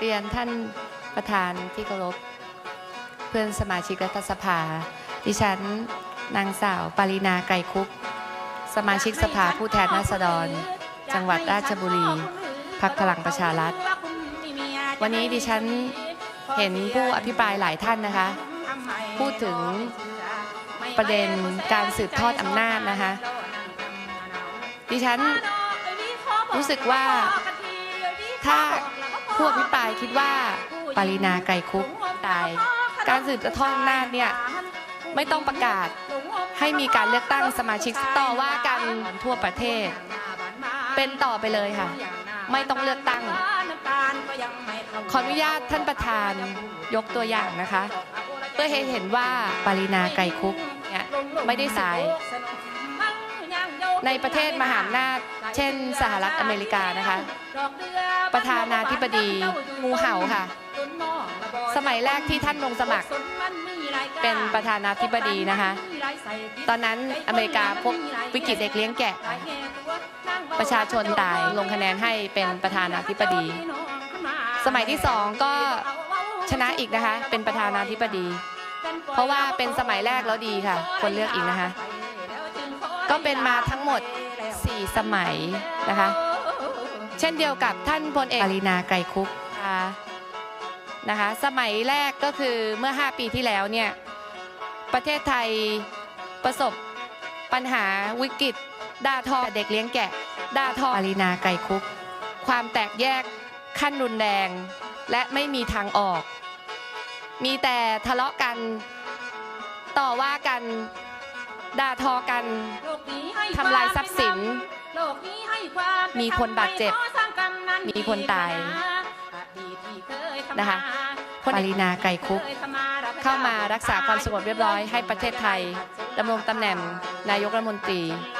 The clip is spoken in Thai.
เรียนท่านประธานที่เคารพเพื่อนสมาชิกรัฐสภา ดิฉัน นางสาวปารินาไกรคุปต์สมาชิกสภาผู้แทนราษฎร จังหวัดราชบุรีพรรคพลังประชารัฐ วันนี้ดิฉันเห็นผู้อภิปรายหลายท่านนะคะ พูดถึงประเด็นการสืบทอดอำนาจนะคะ ดิฉันรู้สึกว่า ถ้าผู้อภิปรายคิดว่าปารินาไกรคุปตาย การสืบทอดอำนาจเนี่ยไม่ต้องประกาศให้มีการเลือกตั้งสมาชิกต่อว่ากันทั่วประเทศ เป็นต่อไปเลยค่ะ ไม่ต้องเลือกตั้ง ขออนุญาตท่านประธานยกตัวอย่างนะคะ เพื่อให้เห็นว่าปารินาไกรคุปเนี่ยไม่ได้สาย ในประเทศมหาอำนาจ เช่นสหรัฐอเมริกานะคะ บดีงูเห่าค่ะ สมัยแรกที่ท่านลงสมัคร เป็นประธานาธิบดีนะคะ ตอนนั้นอเมริกาพบวิกฤตเด็กเลี้ยงแกะ ประชาชนตายลงคะแนนให้เป็นประธานาธิบดี สมัยที่สองก็ชนะอีกนะคะ เป็นประธานาธิบดี เพราะว่าเป็นสมัยแรกแล้วดีค่ะ คนเลือกอีกนะคะ ก็เป็นมาทั้งหมด 4 สมัยนะคะ เช่นเดียวกับท่านพลเอกปรินาไกรคุปต์นะคะนะคะสมัยแรกก็คือเมื่อ 5 ปีที่แล้วเนี่ยประเทศไทยประสบปัญหาวิกฤตด่าทอเด็กเลี้ยงแกะด่าทอปรินาไกรคุปต์ความแตกแยกขั้นรุนแรง และไม่มีทางออก มีแต่ทะเลาะกันต่อว่ากันด่าทอกันทำลายทรัพย์สิน มีคนบาดเจ็บ มีคนตายนะคะพลปรินาไกรคุปต์เข้ามารักษาความสงบเรียบร้อยให้ประเทศไทยดำรงตำแหน่งนายกรัฐมนตรีล